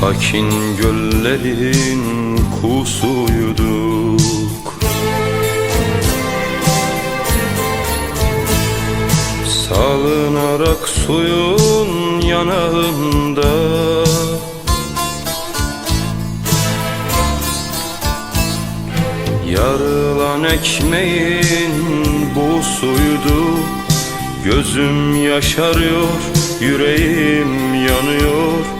Sakin göllerin kusuyduk. Salınarak suyun yanağında. Yarılan ekmeğin bu suydu. Gözüm yaşarıyor, yüreğim yanıyor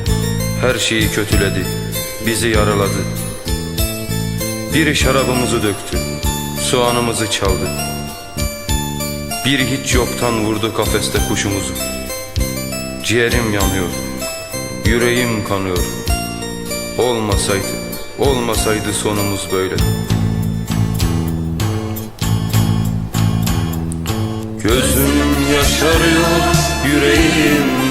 Her şeyi kötüledi, bizi yaraladı. Biri şarabımızı döktü, soğanımızı çaldı. Biri hiç yoktan vurdu kafeste kuşumuzu. Ciğerim yanıyor, yüreğim kanıyor. Olmasaydı, olmasaydı sonumuz böyle. Gözüm yaşarıyor, yüreğim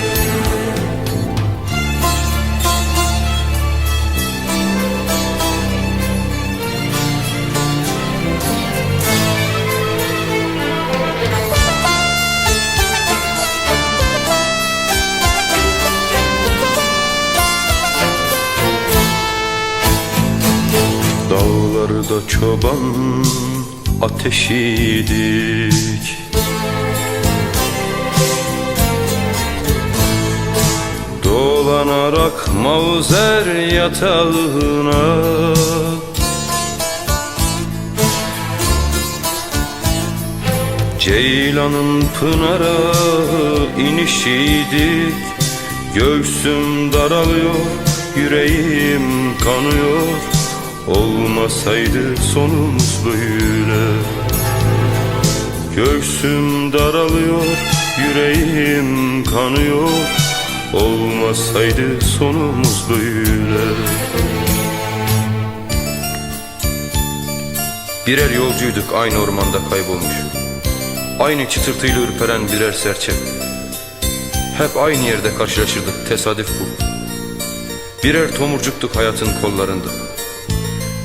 Dağlarda çoban ateşiydik. Dolanarak mavzer yatağına Ceylanın pınara inişiydik. Göğsüm daralıyor, yüreğim kanıyor Olmasaydı sonumuz böyle. Göğsüm daralıyor, yüreğim kanıyor. Olmasaydı sonumuz böyle. Birer yolcuyduk aynı ormanda kaybolmuş. Aynı çıtırtıyla ürperen birer serçe. Hep aynı yerde karşılaşırdık tesadüf bu. Birer tomurcuktuk hayatın kollarında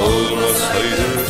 olmasaydı